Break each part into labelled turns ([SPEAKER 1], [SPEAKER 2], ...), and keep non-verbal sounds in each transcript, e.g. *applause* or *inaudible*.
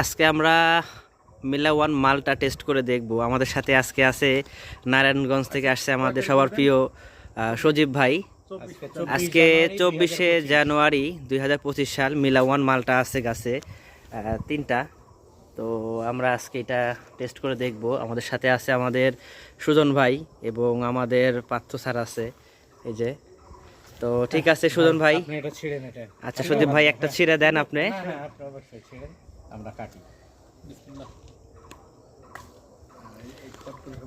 [SPEAKER 1] আজকে আমরা মিলা ওয়ান মালটা টেস্ট করে দেখব। আমাদের সাথে আজকে আছে নারায়ণগঞ্জ থেকে আসছে আমাদের সবার প্রিয় সজীব ভাই। আজকে চব্বিশে জানুয়ারি দুই হাজার পঁচিশ সাল মিলা ওয়ান মালটা আছে গাছে তিনটা। তো আমরা আজকে এটা টেস্ট করে দেখব। আমাদের সাথে আছে আমাদের সুজন ভাই এবং আমাদের পার্থ স্যার আছে এই যে। তো ঠিক আছে সুজন ভাই। আচ্ছা সুদীপ ভাই একটা ছিঁড়ে দেন আপনি।
[SPEAKER 2] হ্যাঁ হ্যাঁ আমরা কাটি।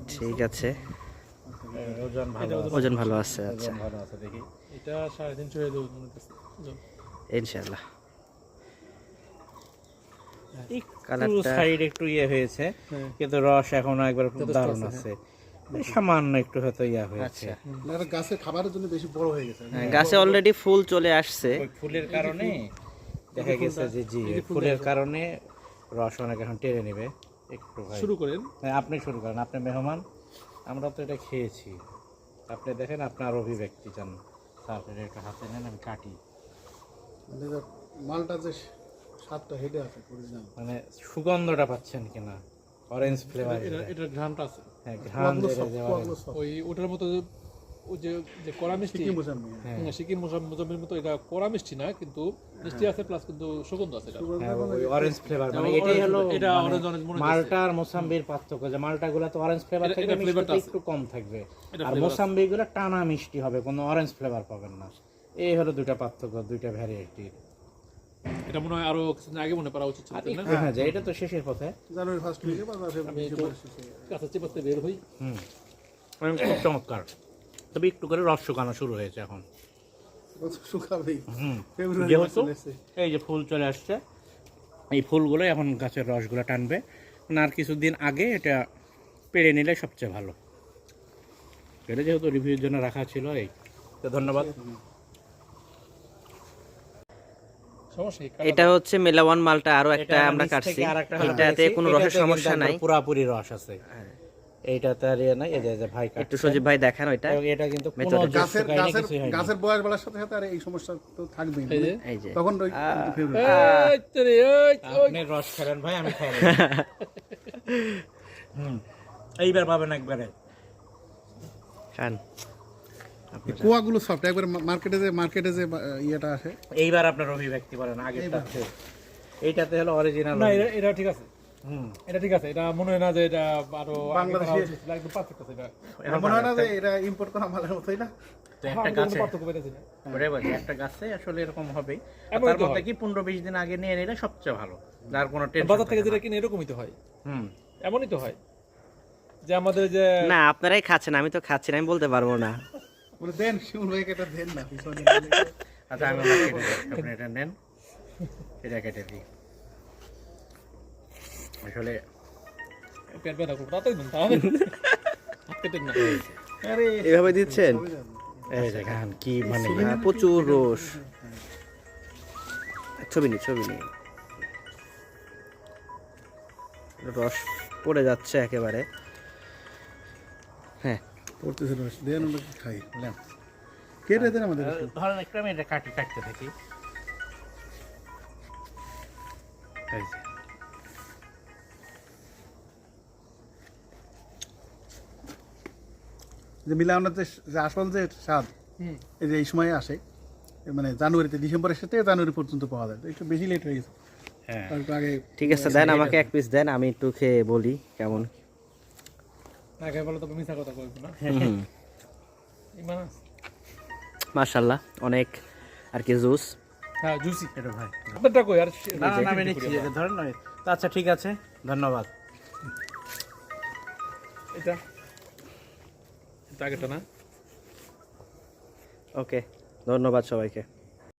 [SPEAKER 1] ঠিক আছে।
[SPEAKER 2] ওজন ভালো আছে।
[SPEAKER 1] ওজন ভালো আছে আচ্ছা।
[SPEAKER 2] ভালো আছে দেখি।
[SPEAKER 3] এটা সাড়ে তিনশো হয়ে যাবে মনে হচ্ছে।
[SPEAKER 1] ইনশাল্লাহ
[SPEAKER 2] একটু
[SPEAKER 1] কালারটা-
[SPEAKER 2] সাইড একটু ইয়ে হয়েছে
[SPEAKER 3] হ্যাঁ।
[SPEAKER 2] কিন্তু রস এখনও একবার দারুণ
[SPEAKER 3] আছে,
[SPEAKER 2] সামান্য একটু হয়তো ইয়া হয়েছে।
[SPEAKER 4] এটা খাবারের জন্য বেশি বড় হয়ে গেছে।
[SPEAKER 1] হ্যাঁ, গাছে অলরেডি ফুল চলে আসছে।
[SPEAKER 2] ফুলের কারণে দেখা গেছে যে জি ফুলের কারণে রস অনেক এখন টেনে নেবে। একটু
[SPEAKER 3] শুরু করেন।
[SPEAKER 2] হ্যাঁ আপনি শুরু করেন। আপনি মেহমান আমরা তো এটা খেয়েছি। আপনি দেখেন আপনার অভিব্যক্তি চান। তারপরে একটু হাতে নেন আমি কাটি।
[SPEAKER 4] মানে মালটা যে স্বাদটা হেঁটে আছে
[SPEAKER 2] মানে সুগন্ধটা পাচ্ছেন কিনা? অরেঞ্জ ফ্লেভার
[SPEAKER 3] এটা এটার ঘ্রাণটা আছে।
[SPEAKER 2] হ্যাঁ ঘ্রাণ।
[SPEAKER 4] সব
[SPEAKER 3] ওই ওটার মতো ওই যে যে কড়া মিষ্টি
[SPEAKER 2] হ্যাঁ।
[SPEAKER 3] সিকিম মোসাম- মোজাম্বির মতো এটা কড়া মিষ্টি না কিন্তু মিষ্টি আছে প্লাস কিন্তু সুগন্ধ আছে
[SPEAKER 2] হ্যাঁ, অরেঞ্জ ফ্লেভার মানে এটাই হলো
[SPEAKER 3] এটা
[SPEAKER 2] মানে
[SPEAKER 3] মনে হচ্ছে।
[SPEAKER 2] মালটা আর মোসাম্বির পার্থক্য যে মালটা গুলো তো অরেঞ্জ ফ্লেভার
[SPEAKER 3] এটা-
[SPEAKER 2] থাকবে মিষ্টিটা একটু কম থাকবে। আর
[SPEAKER 3] flavor
[SPEAKER 2] মোসাম্বি গুলো টানা মিষ্টি হবে কোনো অরেঞ্জ ফ্লেভার পাবেন না। এই হলো দুইটা পার্থক্য দুইটা ভ্যারাইটি
[SPEAKER 3] এটা মনে হয় আরও কিছুদিন আগে মনে করা উচিত ছিল না?
[SPEAKER 2] হ্যাঁ যে এটা তো শেষের পথে।
[SPEAKER 4] জানুয়ারি ফার্স্ট উইকে বা ফেব্রুয়ারি শেষে
[SPEAKER 3] কাছে চেপাতে বের হই।
[SPEAKER 2] হুম। খুব চমৎকার। তবে একটু করে রস শুকানো শুরু হয়েছে এখন।
[SPEAKER 4] শুকাবেই
[SPEAKER 2] যেহেতু এই যে ফুল চলে আসছে এই ফুলগুলো এখন গাছের রসগুলো টানবে। আর কিছুদিন আগে এটা পেরে নিলে সবচেয়ে ভালো। এটা যেহেতু রিভিউর জন্য রাখা ছিল এই। তো ধন্যবাদ।
[SPEAKER 1] এটা হচ্ছে মেলা ওয়ান মালটা আরও একটা আমরা কাটছি। এটাতে কোনো রসের সমস্যা নাই।
[SPEAKER 2] পুরাপুরি রস আছে। এইটাতে আর ইয়ে নাই এই যে যে ভাই
[SPEAKER 1] একটু সজীব ভাই দেখান ওইটা।
[SPEAKER 2] এটা কিন্তু কোনো
[SPEAKER 4] গাছের গাছের গাছের বয়স বাড়ার সাথে সাথে আর এই সমস্যা তো থাকবেই।
[SPEAKER 3] এই যে।
[SPEAKER 4] তখন ওই।
[SPEAKER 2] আপনি রস খেলেন ভাই আমি খাই *laughs* হুম। এইবার পাবেন একবারে।
[SPEAKER 1] খান।
[SPEAKER 4] কুয়াগুলো সফট একবার মার্কেটে যে মার্কেটে যে ইয়েটা আসে।
[SPEAKER 2] এইবার আপনার অভিব্যক্তি বলেন আগেরটাতে এইটাতে হলো অরিজিনাল
[SPEAKER 3] না এটা ঠিক আছে। এটা ঠিক আছে এটা মনে হয় না যে এটা আরও
[SPEAKER 4] বাংলাদেশে-
[SPEAKER 3] একদম পারফেক্ট আছে এটা
[SPEAKER 4] মনে হয় না যে এটা ইম্পোর্ট করা মালের মতোই না?
[SPEAKER 2] একটা গাছে বলছি, একটা গাছে আসলে এরকম হবেই।
[SPEAKER 3] এমনই
[SPEAKER 2] তার মধ্যে কি পনেরো বিশ দিন আগে নিয়ে নিলে সবচেয়ে ভালো? যার কোনো টেনশন
[SPEAKER 3] বাজার থেকে যেটা কিনে এরকমই তো হয়।
[SPEAKER 2] হুম।
[SPEAKER 3] এমনই তো হয়। যে আমাদের যে
[SPEAKER 1] না আপনারাই খাচ্ছেন আমি তো খাচ্ছি না আমি বলতে পারব না।
[SPEAKER 4] বলে দেন শিমুল ভাইকে এটা দেন না পিছনে।
[SPEAKER 2] আচ্ছা আমি ওটা আপনি এটা নেন। এটা কেটে দিই। আসলে
[SPEAKER 3] পেট ব্যথা করব তাড়াতাড়ি দিন তাহলে
[SPEAKER 4] আরে
[SPEAKER 1] এভাবে দিচ্ছেন?
[SPEAKER 2] এই দেখেন কি মানে
[SPEAKER 1] প্রচুর রস ছবি নি ছবি নি। রস পড়ে যাচ্ছে একেবারে। হ্যাঁ।
[SPEAKER 4] পড়তেছে না দেন আমরা কি খাই কেটে দেন আমাদের।
[SPEAKER 2] ধরেন একটু আমি এটা কাটি কাটতে থাকি এই যে।
[SPEAKER 4] যে মিলানোর যে যে আসল যে স্বাদ এই যে এই সময় আসে মানে জানুয়ারিতে ডিসেম্বরের সাথে জানুয়ারি পর্যন্ত পাওয়া যায়। একটু বেশি লেট হয়ে গেছে।
[SPEAKER 2] হ্যাঁ।
[SPEAKER 4] আগে
[SPEAKER 1] ঠিক আছে দেন আমাকে এক পিস দেন আমি একটু খেয়ে বলি কেমন।
[SPEAKER 3] না বলো তো মিশা কথা কইবো না?
[SPEAKER 1] হুম মার্শাল্লাহ অনেক আর কি জুস
[SPEAKER 3] হ্যাঁ জুসি
[SPEAKER 2] এটা ভাই।
[SPEAKER 3] আপনারটা কই? আর
[SPEAKER 2] না না, না, আমি নিচ্ছি ধরেন আচ্ছা ঠিক আছে ধন্যবাদ।
[SPEAKER 3] এটা? আগেটা না?
[SPEAKER 1] ওকে ধন্যবাদ সবাইকে।